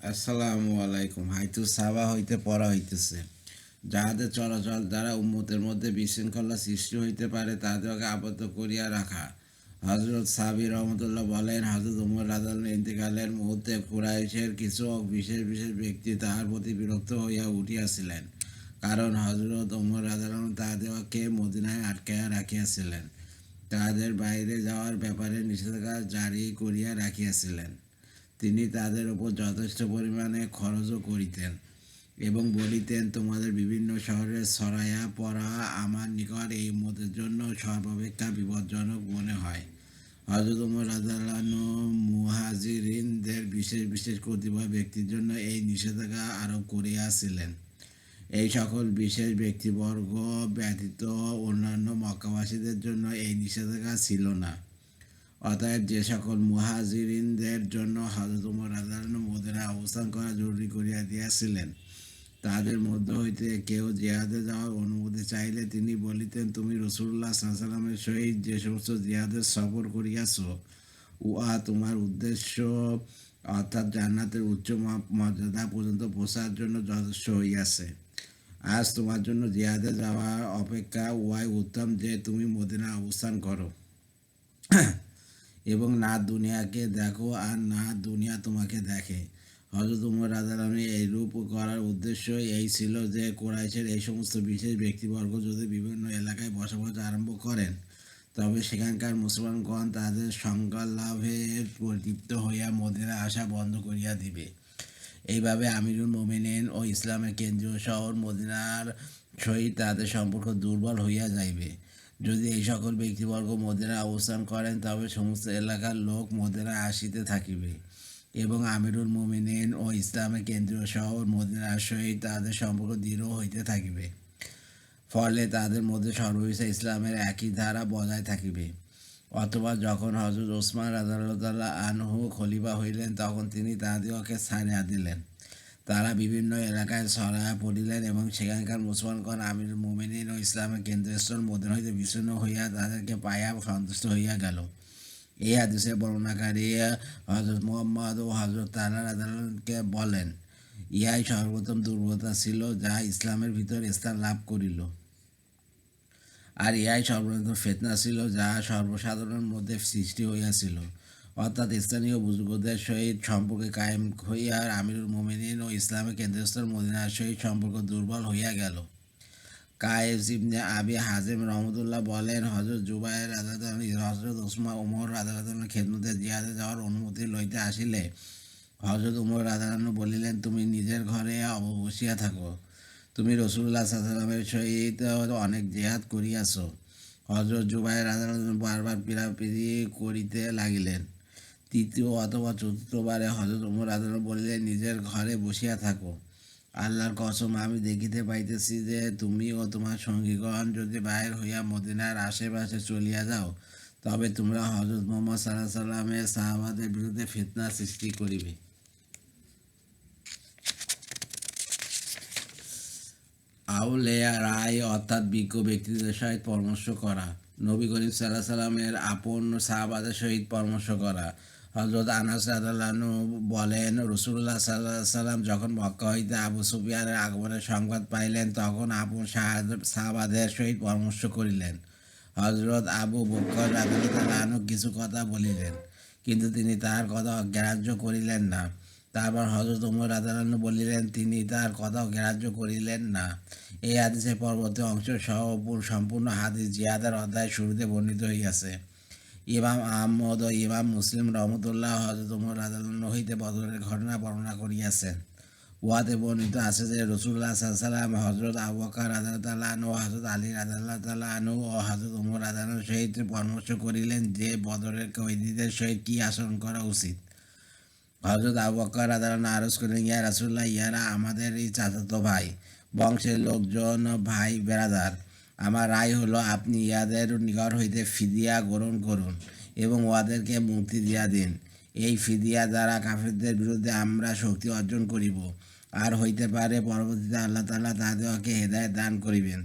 আসসালামু আলাইকুম। হাইতু সাবা হইতে পড়া হইতেছে। যাহাদের চলাচল দ্বারা উম্মতের মধ্যে বিশৃঙ্খলা সৃষ্টি হইতে পারে তাদেরকে আবদ্ধ করিয়া রাখা। হজরত সাবি রহমতুল্লাহ বলেন হজরত উমর রাজাল ইন্তেকালের মুহূর্তে কুরাইশের কিছু বিশেষ বিশেষ ব্যক্তি তাহার প্রতি বিরক্ত হইয়া উঠিয়াছিলেন। কারণ হজরত উমর রাজাল তাহাদেরকে মদিনায় আটকাইয়া রাখিয়াছিলেন। তাহাদের বাইরে যাওয়ার ব্যাপারে নিষেধাজ্ঞা জারি করিয়া রাখিয়াছিলেন। তিনি তাদের উপর যথেষ্ট পরিমাণে খরচও করিতেন এবং বলিতেন, তোমাদের বিভিন্ন শহরে সরাইয়া পড়া আমার নিকট এই মতের জন্য সর্বাপেক্ষা বিপজ্জনক মনে হয়। হজরত উমর রাজালানু মুহাজিরিনদের বিশেষ বিশেষ কতিপয় ব্যক্তির জন্য এই নিষেধাজ্ঞা আরোপ করিয়াছিলেন। এই সকল বিশেষ ব্যক্তিবর্গ ব্যতীত অন্যান্য মক্কাবাসীদের জন্য এই নিষেধাজ্ঞা ছিল না। অতএব যে সকল মুহাজিরিনদের জন্য হজরত উমর রাজালানু মদিনা অবস্থান করা জরুরি করিয়া দিয়াছিলেন। তাদের মধ্য হইতে কেউ জিহাদে যাওয়ার অনুমতি চাইলে তিনি বলিতেন, তুমি রসুল্লাহ সাল্লামের সহিত যে সমস্ত জিহাদের সফর করিয়াছ, উহা তোমার উদ্দেশ্য অর্থাৎ জান্নাতের উচ্চ মর্যাদা পর্যন্ত পৌঁছার জন্য যথেষ্ট হইয়াছে। আজ তোমার জন্য জিহাদে যাওয়ার অপেক্ষা উহাই উত্তম যে তুমি মদিনা অবস্থান করো। এবং না দুনিয়াকে দেখো আর না দুনিয়া তোমাকে দেখে। হজরত উমর রাজারামী এই রূপ করার উদ্দেশ্য এই ছিল যে কোরাইশের এই সমস্ত বিশেষ ব্যক্তিবর্গ যদি বিভিন্ন এলাকায় বসবাস আরম্ভ করেন, তবে সেখানকার মুসলমানগণ তাদের সংজ্ঞা লাভের পরিতৃপ্ত হইয়া মদিনা আসা বন্ধ করিয়া দিবে। এইভাবে আমিরুল মোমিনিন ও ইসলামের কেন্দ্রীয় শহর মদিনার সহিত তাদের সম্পর্ক দুর্বল হইয়া যাইবে। যদি এই সকল ব্যক্তিবর্গ মদিনা অবস্থান করেন, তবে সমস্ত এলাকার লোক মদিনা আসিতে থাকিবে। এবং আমিরুল মোমিনিন ও ইসলামের কেন্দ্রীয় শহর মদিনার সহিত তাদের সম্পর্ক দৃঢ় হইতে থাকিবে। ফলে তাদের মধ্যে সর্ববিষয় ইসলামের একই ধারা বজায় থাকিবে। অথবা যখন হজরত ওসমান রাজাল্লাহ আনহু খলিফা হইলেন, তখন তিনি তাহাদিওকে ছাড়িয়া দিলেন তারা বিভিন্ন এলাকায় ছড়াইয়া পড়িলেন এবং সেখানকার মুসলমানগণ আমির মুমিনিন ও ইসলামের কেন্দ্রস্থল মদিনা হইতে বিচ্ছিন্ন হইয়া তাদেরকে পাইয়া সন্তুষ্ট হইয়া গেল। এই হাদিসের বর্ণনাকারী হজরত মোহাম্মদ ও হজরত তালা রাজাকে বলেন, ইহাই সর্বপ্রথম দুর্বলতা ছিল যা ইসলামের ভিতর স্থান লাভ করিল। আর ইহাই সর্বপ্রথম ফেতনা ছিল যা সর্বসাধারণের মধ্যে সৃষ্টি হইয়াছিল। অর্থাৎ স্থানীয় বুজুর্গদের সহিত সম্পর্কে কায়েম হইয়া আমিরুল মোমিনিন ও ইসলামের কেন্দ্রস্থল মদিনার সহিত সম্পর্ক দুর্বল হইয়া গেল। কায়েস ইবনে আবি হাজিম রহমতুল্লাহ বলেন হজরত জুবাইর রাজাদ হজরত উসমা উমর রাজাদানের খেদমতে জিয়াদে যাওয়ার অনুমতি লইতে আসিলে হজরত উমর রাজাদানু বলিলেন, তুমি নিজের ঘরে অব- বসিয়া থাকো। তুমি রসুল্লাহ সাল্লামের সহিত অনেক জেহাদ করিয়াছ। হজরত জুবাইর রাজাদানু বারবার পিড়াপিড়ি করিতে লাগিলেন। তৃতীয় অথবা চতুর্থবারে হজরত উমর রাজাদানু বলিলেন, নিজের ঘরে বসিয়া থাকো। আল্লাহর কসম, আমি দেখিতে পাইতেছি যে তুমি ও তোমার সঙ্গীগণ যদি বাইর হইয়া মদিনার আশেপাশে চলিয়া যাও, তবে তোমরা হজরত মোহাম্মদ সাল্লাহ সাল্লামের সাহাবাদের বিরুদ্ধে ফিতনা সৃষ্টি করিবে। আউলেয়া রায় অর্থাৎ বিজ্ঞ ব্যক্তিদের সহিত পরামর্শ করা, নবী করিম সাল্লাহ সাল্লামের আপন সাহাবাদের সহিত পরামর্শ করা হজরত আনাস বলেন রসুল্লাহ সাল্লাহ সাল্লাম যখন মক্কা হইতে আবু সুফিয়ানের আগমনের সংবাদ পাইলেন, তখন সাহাদ- সাহাবাদের সহিত পরামর্শ করিলেন। হজরত আবু বকর রাদালানু কিছু কথা বলিলেন, কিন্তু তিনি তার কথা অগ্রাহ্য করিলেন না। তারপর হজরত উমর রাদালানু বলিলেন, তিনি তার কথা গ্রাহ্য করিলেন না। এই হাদিসের পরবর্তী অংশ সহ সম্পূর্ণ হাদিস জিয়াদার অধ্যায় শুরুতে বর্ণিত হইয়াছে। ইমাম আহমদ ও ইমাম মুসলিম রহমতুল্লাহ হজরত উমর রাদালানু হইতে বদরের ঘটনা বর্ণনা করিয়াছেন। উহাতে বর্ণিত আছে যে রসুল্লাহ সাল্লাম হজরত আবকা রাজাল্লাহ আনু হজরত আলী তাল্লাহ আনু ও হজরত উমর রাজানুর সহিত পরামর্শ করিলেন যে বদরের কয়েদিদের সহিত কী আচরণ করা উচিত। হজরত আবু বকর রাদারানা আরজ করলেন, ইয়া রাসুল্লাহ ইয়ারা আমাদের এই চাচাতো ভাই, বংশের লোকজন, ভাই, বেড়াদার। আমার রায় হলো, আপনি ইয়াদের নিকট হইতে ফিদিয়া গ্রহণ করুন এবং ওয়াদেরকে মুক্তি দিয়া দিন। এই ফিদিয়া দ্বারা কাফিরদের বিরুদ্ধে আমরা শক্তি অর্জন করিব। আর হইতে পারে, পরবর্তীতে আল্লাহ তাআলা তাহাদেরকে হেদায়ত দান করিবেন।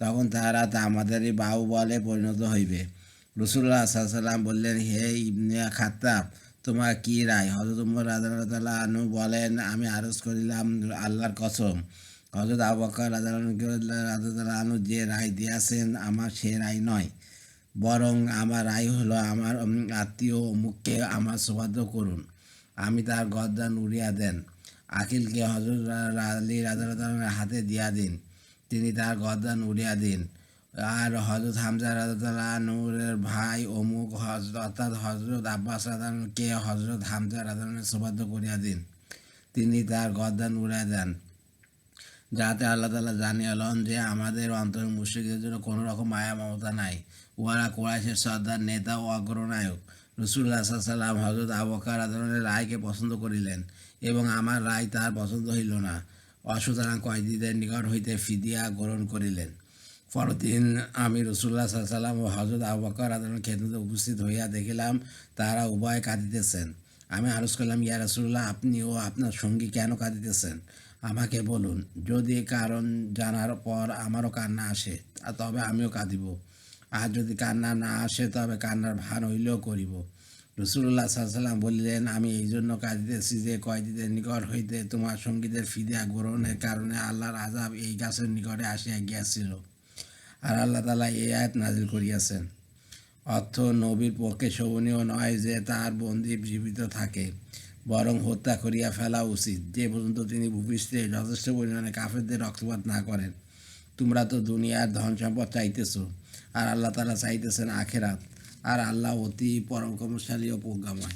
তখন তাহারা তা আমাদেরই বাহু বলে পরিণত হইবে। রসুল্লাহ সাল্লাম বললেন, হে ইবনে খাত্তাব, তোমার কি রায়? হজরত উমর রাজাল্লাহ আনু বলেন, আমি আরজ করিলাম আল্লাহর কসম। হজরত আবু বকর রাজাল্লাহ আনু যে রায় দিয়েছেন, আমার সে রায় নয়। বরং আমার রায় হলো আমার আত্মীয় মুখকে আমার সৌভাগ্য করুন, আমি তার গদ্দান উড়িয়া দেন আকিলকে হজরত আলী রাজার হাতে দিয়া দিন, তিনি তার গদ্দান উড়িয়া দিন। আর হজরত হামজা রাজাল্লাহ নূরের ভাই অমুক হজরত অর্থাৎ হজরত আব্বাস রাজানকে হজরত হামজা রাজানের সৌভাগ্য করিয়া দিন, তিনি তার গদ্দান উড়িয়া দেন। যাতে আল্লাহ তালা জানিয়ালন যে আমাদের অন্তর মুশ্রিকদের জন্য কোনো রকম মায়া মমতা নাই। উহারা কোরআশের সর্দার, নেতা ও অগ্রনায়ক। রসুল্লাহ সাল্লাম হজরত আবকার আদরণের রায়কে পছন্দ করিলেন এবং আমার রায় তার পছন্দ হইল না। অসুতরাং কয়েদিদের নিকট হইতে ফিদিয়া গ্রহণ করিলেন। পরদিন আমি রসুল্লাহ সাল্লাম ও হজরত আবকার আদরণ খেদমতে উপস্থিত হইয়া দেখিলাম, তারা উভয় কাঁদিতেছেন। আমি আরজ করলাম, ইয়া রসুল্লাহ আপনি ও আপনার সঙ্গী কেন কাঁদিতেছেন? আমাকে বলুন, যদি কারণ জানার পর আমারও কান্না আসে তবে আমিও কাঁদিব। আর যদি কান্না না আসে, তবে কান্নার ভার হইলেও করিব। রসুল্লাহ সাল্লাম বললেন, আমি এই জন্য কাঁদিতেছি যে, কয়েদিদের নিকট হইতে তোমার সঙ্গীদের ফিদিয়া গ্রহণের কারণে আল্লাহর আজাব এই গাছের নিকটে আসিয়া গিয়াছিল। আর আল্লাহ তালা এই আয়াত নাজিল করিয়াছেন। অর্থ নবীর পক্ষে শোভনীয় নয় যে, তার বন্দি জীবিত থাকে। বরং হত্যা করিয়া ফেলা উচিত। যে পর্যন্ত তিনি ভূপৃষ্ঠে যথেষ্ট পরিমাণে কাফেরদের রক্তপাত না করেন, তোমরা তো দুনিয়ার ধন সম্পদ চাইতেছ, আর আল্লাহ তালা চাইতেছেন আখেরাত, আর আল্লাহ অতি পরম কর্মশালী ও প্রজ্ঞাময়।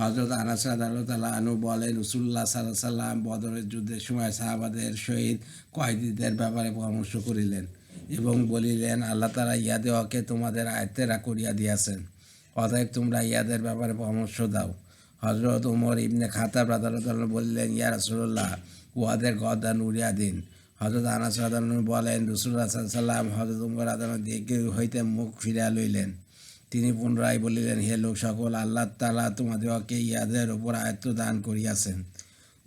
হজরত আনাসাদ আল্লাহ আনু বলেন রসুল্লাহ সাল্লাহ সাল্লাম বদরের যুদ্ধের সময় সাহাবাদের সহিত কয়েদিদের ব্যাপারে পরামর্শ করিলেন এবং বলিলেন, আল্লাহ তালা ইয়াদেওয়াকে তোমাদের আয়ত্তেরা করিয়া দিয়াছেন। অতএব তোমরা ইয়াদের ব্যাপারে পরামর্শ দাও। হজরত উমর ইবনে খাতাব রাদাল্লাহ বললেন, ইয়া রসুল্লাহ উহাদের গদান উড়িয়া দিন। হজরত আনাস রাদান বলেন রসুল্লাহ সাল্লাম হজরত উমর আদান দিকে হইতে মুখ ফিরিয়া লইলেন। তিনি পুনরায় বলিলেন, হে লোক সকল, আল্লাহ তালা তোমাদেরকে ইয়াদের ওপর আয়ত্ত দান করিয়াছেন।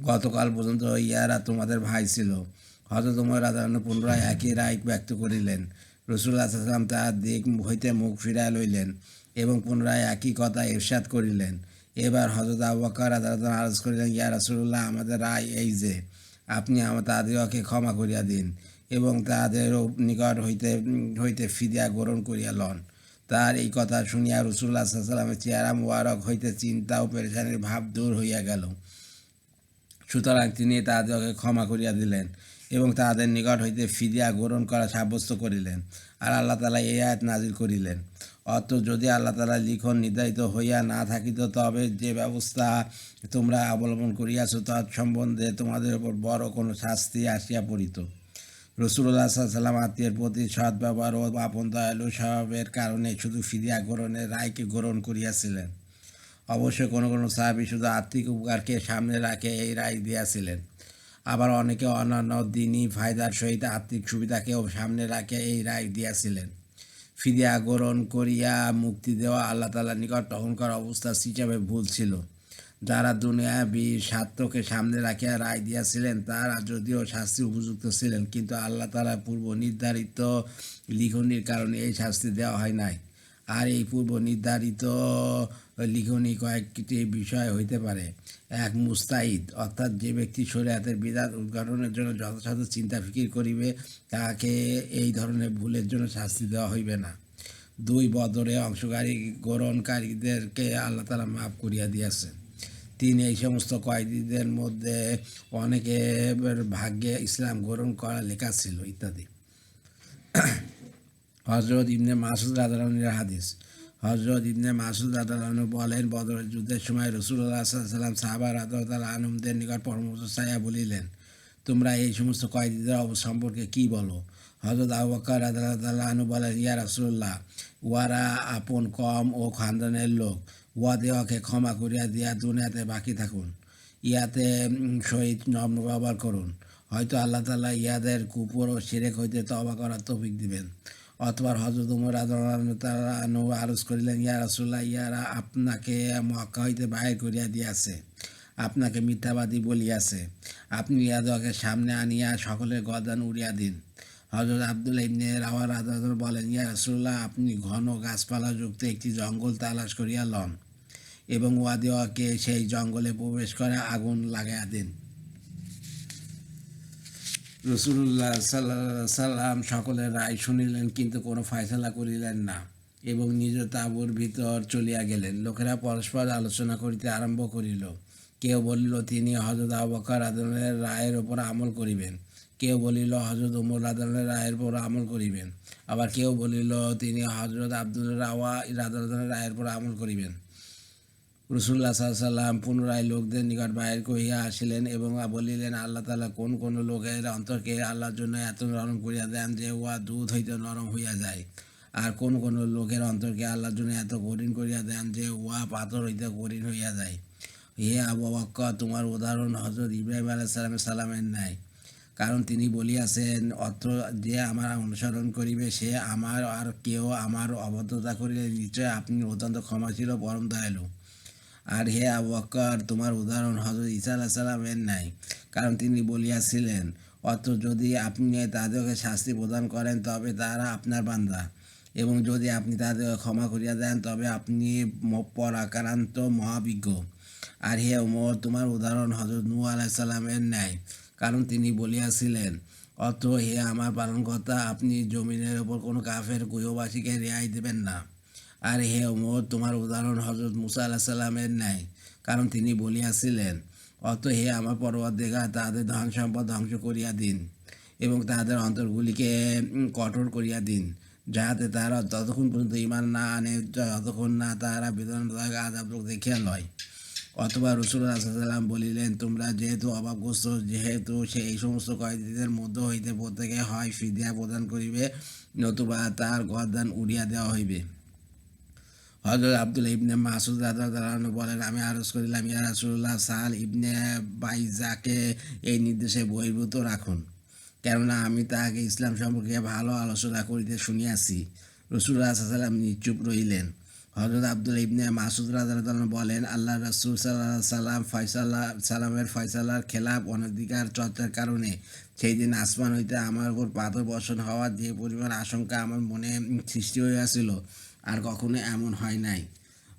গতকাল পর্যন্ত ইয়ারা তোমাদের ভাই ছিল। হজরত উমর রাদান পুনরায় একই রায় ব্যক্ত করিলেন। রসুল্লাহ সাল্লাম তার দিক হইতে মুখ ফিরাইয়া লইলেন এবং পুনরায় একই কথা ইরশাদ করিলেন। এবার হজরত আবু বকর রাদিয়াল্লাহু আরজ করিলেন, ইয়া রাসূলুল্লাহ, আমাদের রায় এই যে, আপনি আমার তাদেরকে ক্ষমা করিয়া দিন এবং তাদের নিকট হইতে হইতে ফিদিয়া গ্রহণ করিয়া লন। তার এই কথা শুনিয়া রসুল্লাহ সাল্লামের চেহারা মুবারক হইতে চিন্তা ও পেরেশানির ভাব দূর হইয়া গেল। সুতরাং তিনি তাদেরকে ক্ষমা করিয়া দিলেন এবং তাদের নিকট হইতে ফিদিয়া গ্রহণ করা সাব্যস্ত করিলেন। আর আল্লাহ তালা এই আয়াত নাজিল করিলেন। অত যদি আল্লাহ তালা লিখন নির্ধারিত হইয়া না থাকিত, তবে যে ব্যবস্থা তোমরা অবলম্বন করিয়াছ তার সম্বন্ধে তোমাদের উপর বড় কোনো শাস্তি আসিয়া পড়িত। রসুল্লাহ সাল্লাম আত্মীয়ের প্রতি সৎ ব্যবহার ও আপন দয়ালু স্বভাবের কারণে শুধু ফিরিয়া গ্রহণের রায়কে গ্রহণ করিয়াছিলেন। অবশ্যই কোনো কোনো সাহাবি শুধু আর্থিক উপকারকে সামনে রাখে এই রায় দিয়াছিলেন। আবার অনেকে অন্যান্য দিনই ফায়দার সহিত আর্থিক সুবিধাকেও সামনে রাখে এই রায় দিয়াছিলেন। ফিদিয়া গ্রহণ করিয়া মুক্তি দেওয়া আল্লাহ তালার নিকট তখনকার অবস্থা হিসাবে ভুল ছিল। যারা দুনিয়া বীর স্বার্থকে সামনে রাখিয়া রায় দিয়াছিলেন, তারা যদিও শাস্তি উপযুক্ত ছিলেন, কিন্তু আল্লাহ তালা পূর্ব নির্ধারিত লিখনির কারণে এই শাস্তি দেওয়া হয় নাই। আর এই পূর্ব নির্ধারিত লিখনি কয়েকটি বিষয় হইতে পারে। এক মুস্তাইদ অর্থাৎ যে ব্যক্তি শরীয়তের বিধান উদ্ঘাটনের জন্য যথাযথ চিন্তা ফিকির করিবে তাকে এই ধরনের ভুলের জন্য শাস্তি দেওয়া হইবে না। দুই, বদরে অংশকারী গ্রহণকারীদেরকে আল্লাহ তালা মাফ করিয়া দিয়েছেন। তিন, এই সমস্ত কয়েদিদের মধ্যে অনেকের ভাগ্যে ইসলাম গ্রহণ করা লেখা ছিল, ইত্যাদি। হজরত ইবনে মাসুদ রাদালানের হাদিস। হজরত ইবনে মাসুদ রাদালানু বলেন, বদরের যুদ্ধের সময় রসুল্লাহ সাহাবা রাদাল আনমদের নিকট পরামর্শ চাইয়া বলিলেন, তোমরা এই সমস্ত কয়েদিদের সম্পর্কে কি বলো? হজরত আবু বকর রাদাল আনু বলেন, ইয়া রসুল্লাহ উহারা আপন কম ও খানদানের লোক উহা দেওয়াকে ক্ষমা করিয়া দিয়া দুনিয়াতে বাকি থাকুন, ইয়াতে সহিত নম্র ব্যবহার করুন। হয়তো আল্লাহ তালা ইয়াদের কুপুর ও সিরেক হইতে তবা করার তৌফিক দিবেন। অথবা হজরত উমর আনু আরজ করিলেন, ইয়া রাসুল্লাহ ইয়ারা আপনাকে মক্কা হইতে বাহির করিয়া দিয়াছে, আপনাকে মিথ্যাবাদী বলিয়াছে। আপনি ইয়াদকে সামনে আনিয়া সকলের গদান উড়িয়া দিন। হজরত আবদুল্লাহ ইবনে রাওয়ার আদালত বলেন, ইয়া রাসুল্লাহ আপনি ঘন গাছপালা যুক্ত একটি জঙ্গল তালাশ করিয়া লন এবং ওয়াদিওয়াকে সেই জঙ্গলে প্রবেশ করে আগুন লাগাইয়া দেন। রসুল্লাহ সাল্লাহ সাল্লাম সকলের রায় শুনিলেন, কিন্তু কোনো ফয়সলা করিলেন না এবং নিজ তাঁবুর ভিতর চলিয়া গেলেন। লোকেরা পরস্পর আলোচনা করিতে আরম্ভ করিল। কেউ বলিল, তিনি হজরত আবকার আদলের রায়ের ওপর আমল করিবেন। কেউ বলিল হজরত উমর আদলের রায়ের উপর আমল করিবেন। আবার কেউ বলিল, তিনি হজরত আব্দুল রাওয়া রাদলের রায়ের উপর আমল করিবেন। রসুল্লাহ সাল্লাম পুনরায় লোকদের নিকট বাইর করিয়া আসিলেন এবং বলিলেন, আল্লাহ তালা কোন কোন লোকের অন্তরকে আল্লাহর জন্য এত নরম করিয়া দেন যে উহা দুধ হইতে নরম হইয়া যায়। আর কোন কোন লোকের অন্তরকে আল্লাহর জন্য এত কঠিন করিয়া দেন যে উহা পাথর হইতে কঠিন হইয়া যায়। হে আবু তোমার উদাহরণ হজরত ইব্রাহিম আলাহ সালামের ন্যায়। কারণ তিনি বলিয়াছেন, অত্র যে আমার অনুসরণ করিবে, সে আমার আর কেউ আমার অবদ্ধতা করিলে নিশ্চয় আপনি অত্যন্ত ক্ষমাশীল পরম দয়ালু। আর হে আবু বক্কর, তোমার উদাহরণ হজরত ঈসা আলাহ সালামের নাই। কারণ তিনি বলিয়াছিলেন অত যদি আপনি তাদেরকে শাস্তি প্রদান করেন, তবে তারা আপনার বান্দা। এবং যদি আপনি তাদেরকে ক্ষমা করিয়া দেন, তবে আপনি পরাক্রান্ত মহাবিজ্ঞ। আর হে ওমর তোমার উদাহরণ হজরত নূ আলাহ সাল্লামের ন্যায় কারণ তিনি বলিয়াছিলেন অত হে আমার পালনকর্তা, আপনি জমিনের ওপর কোনো কাফের গৃহবাসীকে রেহাই দেবেন না। আর হে ওমর, তোমার উদাহরণ হজরত মুসা আল্লাহ সাল্লামের ন্যায় কারণ তিনি বলিয়াছিলেন, অত হে আমার পরবর্তীকার তাদের ধন সম্পদ ধ্বংস করিয়া দিন এবং তাদের অন্তরগুলিকে কঠোর করিয়া দিন, যাহাতে তারা ততক্ষণ পর্যন্ত ইমান না আনে, যতক্ষণ না তারা বেদনাদায়ক আজাব দেখিয়া লয়। অথবা রসুল্লাহ সাল্লাম বলিলেন, তোমরা যেহেতু অভাবগ্রস্ত, যেহেতু সে এই সমস্ত কয়েদিদের মধ্য হইতে প্রত্যেকে হয়, ফিদিয়া প্রদান করিবে, নতুবা তার গরদান উড়িয়া দেওয়া হইবে। হজরত আব্দুল ইবনে মাসুদ রাদু বলেন, আমি আরজ করিলাম, ইয়া রাসুল্লাহ সাল ইবনে বাইজাকে এই নির্দেশে বহির্ভূত রাখুন। কেননা আমি তাহাকে ইসলাম সম্পর্কে ভালো আলোচনা করিতে শুনিয়াছি। রসুল্লাহ সাল্লাম নিচুপ রইলেন হজরত আব্দুল ইবনে মাসুদ রাদু বলেন, আল্লাহ রসুল সাল্লাহ সাল্লাম ফয়সাল্লাহ সালামের ফয়সালার খেলাপ অনধিকার চর্চার কারণে সেই দিন আসমান হইতে আমার উপর পাথর বর্ষণ হওয়ার যে পরিমাণ আশঙ্কা আমার মনে সৃষ্টি হইয়াছিল আর কখনো এমন হয় নাই।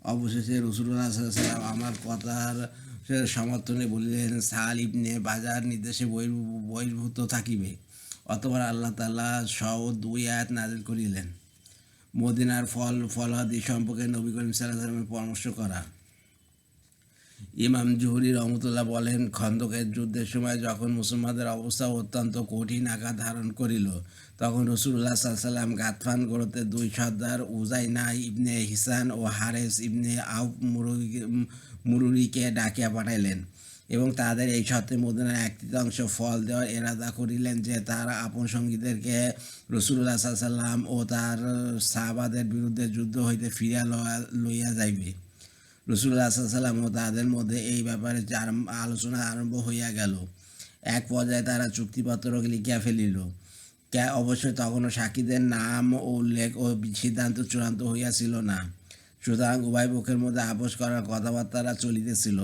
অবশেষে রসুল্লাহ সাল্লাম আমার কথার সমর্থনে বলিলেন, সাল ইবনে বাজার নির্দেশে বহির্ভূত থাকিবে। অতবার আল্লাহ তাআলা সহ দুই আয়াত নাজিল করিলেন। মদিনার ফল ফলাদি সম্পর্কে নবী করিম সাল্লামের পরামর্শ করা। ইমাম জুহরি রহমতুল্লাহ বলেন, খন্দকের যুদ্ধের সময় যখন মুসলমানদের অবস্থা অত্যন্ত কঠিন আকার ধারণ করিল তখন রসুল্লাহ সাল্লাম গাতফান গড়তে দুই সর্দার উজাইনা ইবনে হিসান ও হারেস ইবনে মুরুরি- মুরুরিকে ডাকিয়া পাঠাইলেন এবং তাদের এই সত্যে মদিনার এক তৃতীয়াংশ ফল দেওয়ার এরাদা করিলেন যে তারা আপন সঙ্গীদেরকে রসুল্লাহ সাল্লাম ও তার সাহাবাদের বিরুদ্ধে যুদ্ধ হইতে ফিরিয়া লইয়া যাইবে। রসুল্লাহ সাল্লাম ও তাদের মধ্যে এই ব্যাপারে আলোচনা আরম্ভ হইয়া গেল, এক পর্যায়ে তারা চুক্তিপত্র লিখিয়া ফেলিল। অবশ্যই তখনও সাক্ষীদের নাম ও উল্লেখ ও সিদ্ধান্ত চূড়ান্ত হইয়াছিল না। সুতরাং উভয় পক্ষের মধ্যে আপোষ করার কথাবার্তারা চলিতেছিল।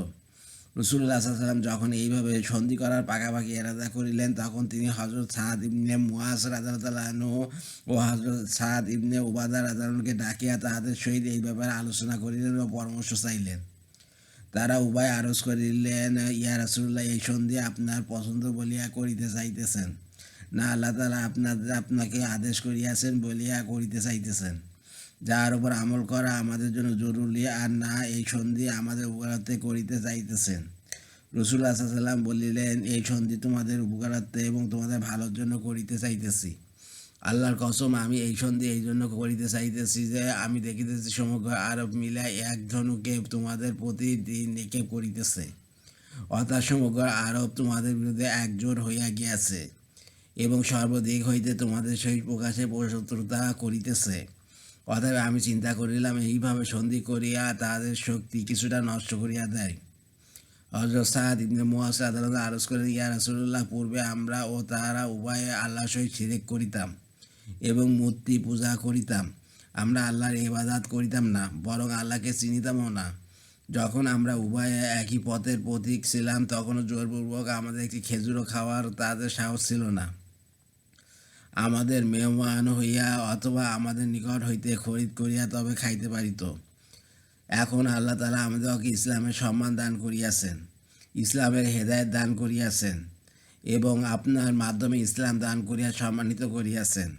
রসুল্লাহ সাল্লাম যখন এইভাবে সন্ধি করার পাকাপাকি এরাদা করিলেন, তখন তিনি হজরত সাদ ইবনে মুয়াজ রাজানু ও হজরত সাদ ইবনে উবাদা রাজানুকে ডাকিয়া তাহাদের সহিত এই ব্যাপারে আলোচনা করিলেন ও পরামর্শ চাইলেন। তারা উভয় আরজ করিলেন, ইয়া রাসুল্লাহ এই সন্ধি আপনার পছন্দ বলিয়া করিতে চাইতেছেন। না, আল্লাহ তালা আপনাদের আপনাকে আদেশ করিয়াছেন, বলিয়া করিতে চাইতেছেন। যার উপর আমল করা আমাদের জন্য জরুরি আর না এই সন্ধি আমাদের উপকারার্থে করিতে চাইতেছেন। রসুল সাল্লাম বলিলেন, এই সন্ধি তোমাদের উপকারার্থে এবং তোমাদের ভালোর জন্য করিতে চাইতেছি। আল্লাহর কসম, আমি এই সন্ধি এই জন্য করিতে চাইতেছি যে, আমি দেখিতেছি সমগ্র আরব মিলে এক ধনুকে তোমাদের প্রতি দিন নিক্ষেপ করিতেছে। অর্থাৎ সমগ্র আরব তোমাদের বিরুদ্ধে একজোট হইয়া গিয়াছে। এবং সর্বদিক হইতে তোমাদের সহিত প্রকাশে শত্রুতা করিতেছে। অতএব আমি চিন্তা করিলাম, এইভাবে সন্ধি করিয়া তাদের শক্তি কিছুটা নষ্ট করিয়া দেয়। হজরত সাদ ইবনে মুয়াজ আদালত আরজ করে, ইয়া রাসূলুল্লাহ, পূর্বে আমরা ও তাহারা উভয়ে আল্লাহ সহিত শিরেক করিতাম এবং মূর্তি পূজা করিতাম। আমরা আল্লাহর ইবাদাত করিতাম না, বরং আল্লাহকে চিনিতামও না। যখন আমরা উভয়ে একই পথের প্রতীক ছিলাম, তখনও জোরপূর্বক আমাদের একটি খেজুরও খাওয়ার তাদের সাহস ছিল না। আমাদের মেহমান হইয়া অথবা আমাদের নিকট হইতে খরিদ করিয়া তবে খাইতে পারিত। এখন আল্লাহ তালা আমাদেরকে ইসলামের সম্মান দান করিয়াছেন, ইসলামের হেদায়ত দান করিয়াছেন এবং আপনার মাধ্যমে ইসলাম দান করিয়া সম্মানিত করিয়াছেন।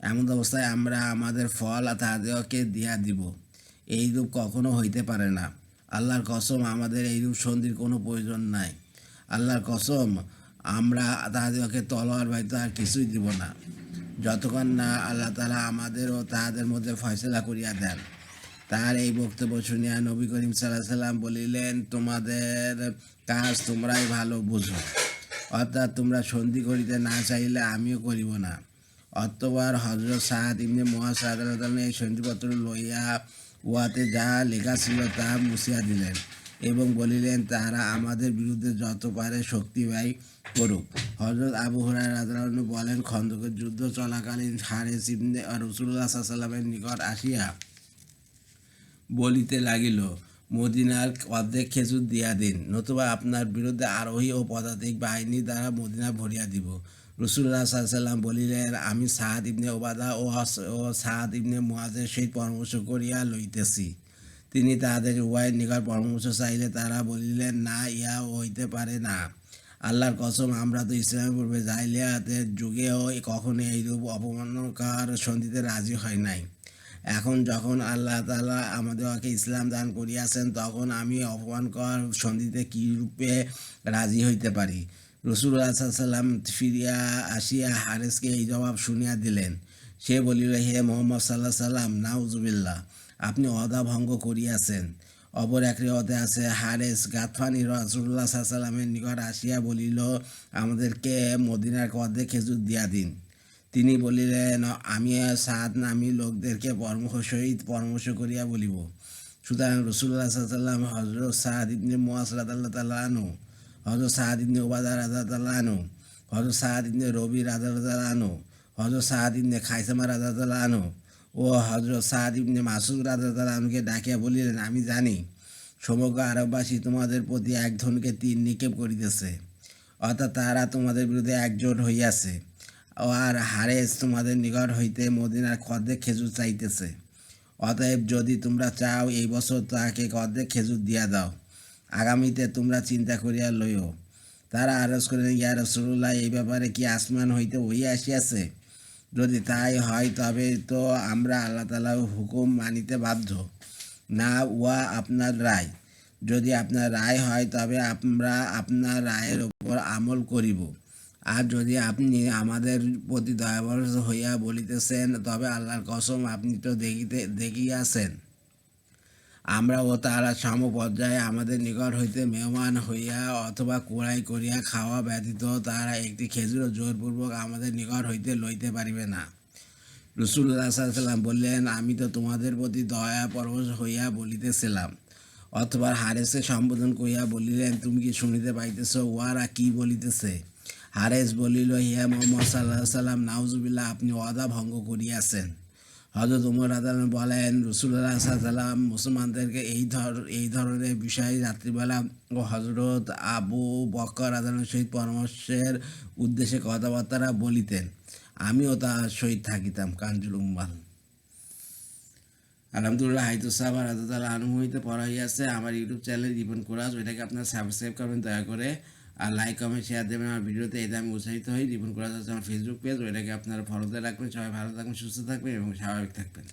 এমন অবস্থায় আমরা আমাদের ফল আর তাদেরকে দিয়া দিব। এইরূপ কখনো হইতে পারে না। আল্লাহর কসম আমাদের এইরূপ সন্ধির কোনো প্রয়োজন নাই। আল্লাহর কসম আমরা তাদেরকে তলোয়ার বাইতে আর কিছুই দিব না। যতক্ষণ না আল্লাহ তালা আমাদের ও তাহাদের মধ্যে ফয়সলা করিয়া দেন। তার এই বক্তব্য শুনিয়া নবী করিম সাল্লাহ সাল্লাম বলিলেন, তোমাদের কাজ তোমরাই ভালো বুঝো। অর্থাৎ তোমরা সন্ধি করিতে না চাইলে আমিও করিব না। অতবার হজরত সাহাদ ইমনি মহাসাদ এই সন্ধিপত্র লইয়া উহাতে যা লেখা ছিল তা মুছিয়া দিলেন। এবং বলিলেন, তারা আমাদের বিরুদ্ধে যত পারে শক্তি ব্যয় করুক। হজরত আবু হরাই বলেন, খন্দকের যুদ্ধ চলাকালীন হারেস ইবনে রসুল্লাহ সাল্লামের নিকট আসিয়া বলিতে লাগিল, মদিনার অর্ধেক খেজুর দিয়া দিন, নতুবা আপনার বিরুদ্ধে আরোহী ও পদাতিক বাহিনী দ্বারা মদিনা ভরিয়া দিব। রসুল্লাহ সাল্লাম বলিলেন, আমি সাহাদ ইবনে ওবাদা ও সাহাদ ইবনে মুয়াজের সহিত পরামর্শ করিয়া লইতেছি। তিনি তাহাদের উভয়ের নিকট পরামর্শ চাইলে তারা বলিলেন, না, ইহা হইতে পারে না। আল্লাহর কসম, আমরা তো ইসলামের পূর্বে জাহিলিয়াতের যুগেও কখনো এইরূপ অপমানকার সন্ধিতে রাজি হয় নাই। এখন যখন আল্লাহ তালা আমাদেরকে ইসলাম দান করিয়াছেন, তখন আমি অপমানকর সন্ধিতে কী রূপে রাজি হইতে পারি? রসুল্লাহ সাল্লাম ফিরিয়া আসিয়া হারেসকে এই জবাব শুনিয়া দিলেন। সে বলিল, হে মোহাম্মদ সাল্লাহ সাল্লাম নাউজুবিল্লাহ আপনি অদা ভঙ্গ করিয়াছেন। অপর এক রেওয়াতে আছে হারেস গাতফানি রসুল্লাহ সাল্লামের নিকট আসিয়া বলিল, আমাদেরকে মদিনার কদে খেজুর দিয়া দিন। তিনি বলিলেন, আমি সাদ নামি লোকদেরকে পরামর্শ সহিত পরামর্শ করিয়া বলিব। সুতরাং রসুল্লাহ সাল্লাম হজরত সাদ ইবনে মুয়াস রাদাল্লাহ তাল্লাহ আনু হজরত সাদ ইবনে ওবাদা রাজা তাল্লাহ আনু হজরত সাদ ইবনে রবি রাজা তাল্লাহ আনু হজরত সাদ ইবনে খাইসামা রাজা তাল্লাহ আনু ও হজরত সাদ ইবনে মাসুদ আনুকে ডাকিয়া বলিলেন, আমি জানি, সমগ্র আরববাসী তোমাদের প্রতি এক ধনকে তিন নিক্ষেপ করিতেছে, অর্থাৎ তারা তোমাদের বিরুদ্ধে একজোট হইয়াছে, আর হারেস তোমাদের নিকট হইতে মদিনার খদ্দে খেজুর চাইতেছে। অতএব যদি তোমরা চাও এই বছর তাকে খদ্দে খেজুর দিয়া দাও, আগামীতে তোমরা চিন্তা করিয়া লইও। তারা আরজ করিলেন, ইয়া রসুল্লাহ এই ব্যাপারে কি আসমান হইতে হইয়া আসিয়াছে? যদি তাই হয়, তবে তো আমরা আল্লাহ তালা হুকুম মানিতে বাধ্য। না, উহা আপনার রায়। যদি আপনার রায় হয়, তবে আমরা আপনার রায়ের উপর আমল করিব। আর যদি আপনি আমাদের প্রতি দয়াবশ হইয়া বলিতেছেন, তবে আল্লাহর কসম আপনি তো দেখিতে, দেখিয়াছেন। আমরা ও তারা সম পর্যায়ে আমাদের নিকট হইতে মেহমান হইয়া অথবা কুড়াই করিয়া খাওয়া ব্যতীত তারা একটি খেজুর জোরপূর্বক আমাদের নিকট হইতে লইতে পারিবে না। রসুল্লাহ সাল্লাম বললেন, আমি তো তোমাদের প্রতি দয়া পরবশ হইয়া বলিতেছিলাম, অথবা হারেসকে সম্বোধন করিয়া বলিলেন, তুমি কি শুনিতে পাইতেছ ওয়ারা কি বলিতেছে? হারেস বলিল হিয়া মোহাম্মদ সাল্লাহ সাল্লাম নাউজুবিল্লাহ, আপনি ওয়াদা ভঙ্গ করিয়াছেন। হজরত উমর আদালন বলেন রসুল্লাহ সাল্লাম মুসলমানদেরকে এই ধর, এই ধরনের বিষয়ে রাত্রিবেলা ও হজরত আবু বকর আদালনের সহিত পরামর্শের উদ্দেশ্যে কথাবার্তারা বলিতেন। আমিও তার সহিত থাকিতাম কাঞ্জুল উম্মাল আলহামদুলিল্লাহ, হাইতু সাহেব আর আদাল আনুমহিতে পড়াইয়াছে আমার ইউটিউব চ্যানেল রিপন কোরাজ ওইটাকে আপনার সাবস্ক্রাইব করবেন, দয়া করে। আর লাইক কমেন্ট শেয়ার দেবেন। আমার ভিডিওতে এতে আমি উৎসাহিত হই রিপন করা আমার ফেসবুক পেজ ওইটাকে আপনারা ফলোতে রাখবেন। সবাই ভালো থাকবেন, সুস্থ থাকবেন এবং স্বাভাবিক থাকবেন।